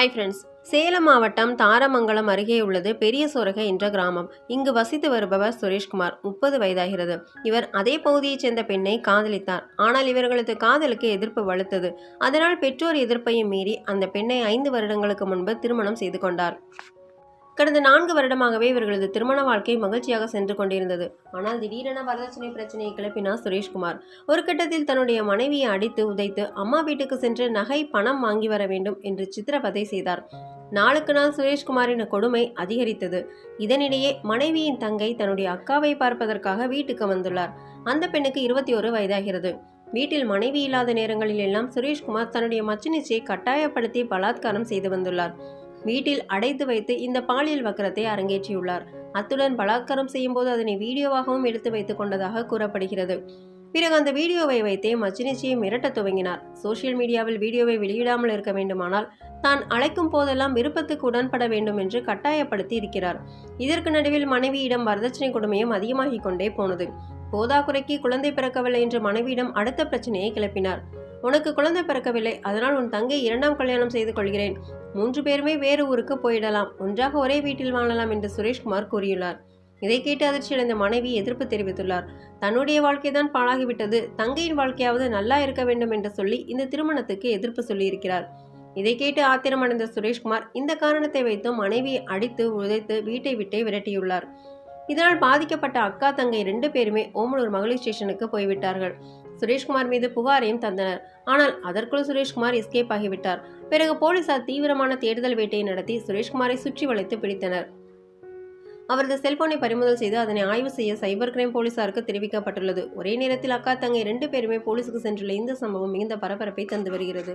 Hi friends Salem மாவட்டம் தாரமங்கலம் அருகே உள்ளது பெரிய சோரகை என்ற கிராமம். இங்கு வசித்து வருபவர் சுரேஷ்குமார். முப்பது வயதாகிறது. இவர் அதே பகுதியைச் சேர்ந்த பெண்ணை காதலித்தார். ஆனால் இவர்களது காதலுக்கு எதிர்ப்பு வலுத்தது. அதனால் பெற்றோர் எதிர்ப்பையும் மீறி அந்த பெண்ணை ஐந்து வருடங்களுக்கு முன்பு திருமணம் செய்து கொண்டார். கடந்த நான்கு வருடமாகவே இவர்களது திருமண வாழ்க்கை மகிழ்ச்சியாக சென்று கொண்டிருந்தது. ஆனால் திடீரென வரதட்சணை பிரச்சனையை கிளப்பினார் சுரேஷ்குமார். ஒரு கட்டத்தில் தன்னுடைய மனைவியை அடித்து உதைத்து அம்மா வீட்டுக்கு சென்று நகை பணம் வாங்கி வர வேண்டும் என்று சித்திரவதை செய்தார். நாளுக்கு நாள் சுரேஷ்குமாரின் கொடுமை அதிகரித்தது. இதனிடையே மனைவியின் தங்கை தன்னுடைய அக்காவை பார்ப்பதற்காக வீட்டுக்கு வந்துள்ளார். அந்த பெண்ணுக்கு இருபத்தி ஒரு வயதாகிறது. வீட்டில் மனைவி இல்லாத நேரங்களில் எல்லாம் சுரேஷ்குமார் தன்னுடைய மச்சினிச்சியை கட்டாயப்படுத்தி பலாத்காரம் செய்து வந்துள்ளார். வீட்டில் அடைத்து வைத்து இந்த பாலியல் வக்கரத்தை அரங்கேற்றியுள்ளார். அத்துடன் பலாத்காரம் செய்யும்போது அதனை வீடியோவாகவும் எடுத்து வைத்துக் கொண்டதாக கூறப்படுகிறது. பிறகு அந்த வீடியோவை வைத்தே மச்சினிச்சியை மிரட்டத் துவங்கினார். சோஷியல் மீடியாவில் வீடியோவை வெளியிடாமல் இருக்க வேண்டுமானால் தான் அழைக்கும் போதெல்லாம் விருப்பத்துக்கு உடன்பட வேண்டும் என்று கட்டாயப்படுத்தி இருக்கிறார். இதற்கு நடுவில் மனைவியிடம் வரதட்சணை கொடுமையும் அதிகமாகிக் கொண்டே போனது. போதாக்குறைக்கு குழந்தை பிறக்கவில்லை என்று மனைவியிடம் அடுத்த பிரச்சனையை கிளப்பினார். உனக்கு குழந்தை பிறக்கவில்லை அதனால் உன் தங்கை இரண்டாம் கல்யாணம் செய்து கொள்கிறேன். மூன்று பேருமே வேறு ஊருக்கு போயிடலாம். ஒன்றாக ஒரே வீட்டில் வாழலாம் என்று சுரேஷ்குமார் கூறியுள்ளார். இதை கேட்டு அதிர்ச்சியடைந்த மனைவி எதிர்ப்பு தெரிவித்துள்ளார். தன்னுடைய வாழ்க்கைதான் பாழாகிவிட்டது. தங்கையின் வாழ்க்கையாவது நல்லா இருக்க வேண்டும் என்று சொல்லி இந்த திருமணத்துக்கு எதிர்ப்பு சொல்லியிருக்கிறார். இதை கேட்டு ஆத்திரமடைந்த சுரேஷ்குமார் இந்த காரணத்தை வைத்தும் மனைவியை அடித்து உதைத்து வீட்டை விட்டே விரட்டியுள்ளார். இதனால் பாதிக்கப்பட்ட அக்கா தங்கை ரெண்டு பேருமே ஓமலூர் மகளிர் ஸ்டேஷனுக்கு போய்விட்டார்கள். சுரேஷ்குமார் மீது புகாரையும் தந்தனர். ஆனால் அதற்குள் சுரேஷ்குமார் எஸ்கேப் ஆகிவிட்டார். பிறகு போலீசார் தீவிரமான தேடுதல் வேட்டையை நடத்தி சுரேஷ்குமாரை சுற்றி வளைத்து பிடித்தனர். அவரது செல்போனை பறிமுதல் செய்து அதனை ஆய்வு செய்ய சைபர் கிரைம் போலீசாருக்கு தெரிவிக்கப்பட்டுள்ளது. ஒரே நேரத்தில் அக்கா தங்கை ரெண்டு பேருமே போலீசுக்கு சென்றுள்ள இந்த சம்பவம் மிகுந்த பரபரப்பை தந்து வருகிறது.